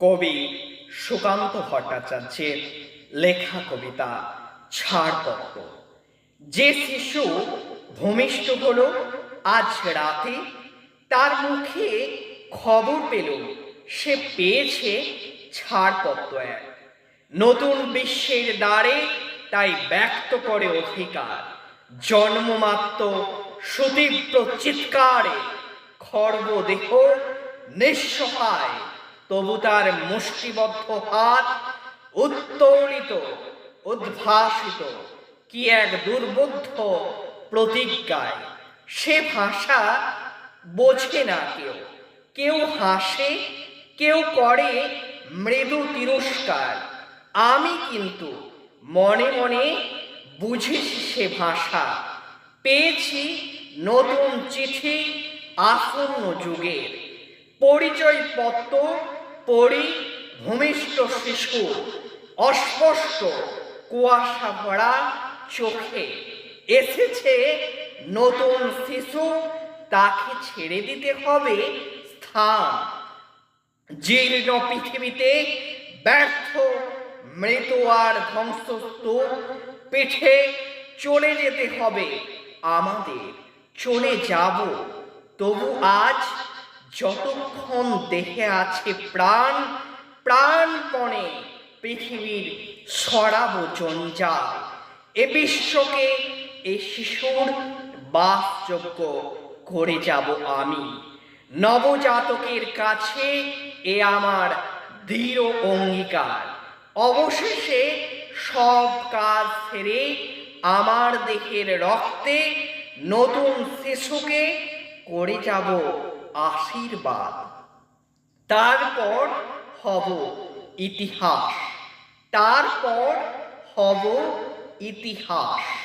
কবি সুকান্ত ভট্টাচার্যের লেখা কবিতা ছাড়পত্র। যে শিশু ভূমিষ্ঠ হলো, আজ রাতে তার মুখে খবর পেল, সে পেয়েছে ছাড়পত্র এক। নতুন বিশ্বের দ্বারে তাই ব্যক্ত করে অধিকার, জন্মমাত্র সুতীব্র চিৎকারে খর্বদেহ নিঃসহায় তবু তার মুষ্টিবদ্ধ হাত উত্তোলিত, উদ্ভাসিত, কি এক দুর্বোধ্য প্রতিজ্ঞায়। সে ভাষা বোঝে না কেউ। কেউ হাসে, কেউ করে মৃদু তিরস্কার। আমি কিন্তু মনে মনে বুঝেছি সে ভাষা। পেয়েছি নতুন চিঠি আসন্ন যুগের। পরিচয়পত্র পড়ি ভূমিষ্ঠ শিশু, অস্পষ্ট কুয়াশা ভরা চোখে। এসেছে নতুন শিশু, তাকে ছেড়ে দিতে হবে স্থান। জীর্ণ পৃথিবীতে ব্যর্থ মৃত আর ধ্বংসস্তূপ, পিঠে চলে যেতে হবে। আমাদের চলে যাব, তবু আজ যতক্ষণ দেহে আছে প্রাণ, প্রাণপণে পৃথিবীর সরাব জঞ্জাল। এ বিশ্বকে এ শিশুর বাসযোগ্য করে যাব আমি। নবজাতকের কাছে এ আমার দৃঢ় অঙ্গীকার। অবশেষে সব কাজ সেরে আমার দেহের রক্তে নতুন শিশুকে করে যাব আশীর্বাদ। তারপর হব ইতিহাস। তারপর হব ইতিহাস।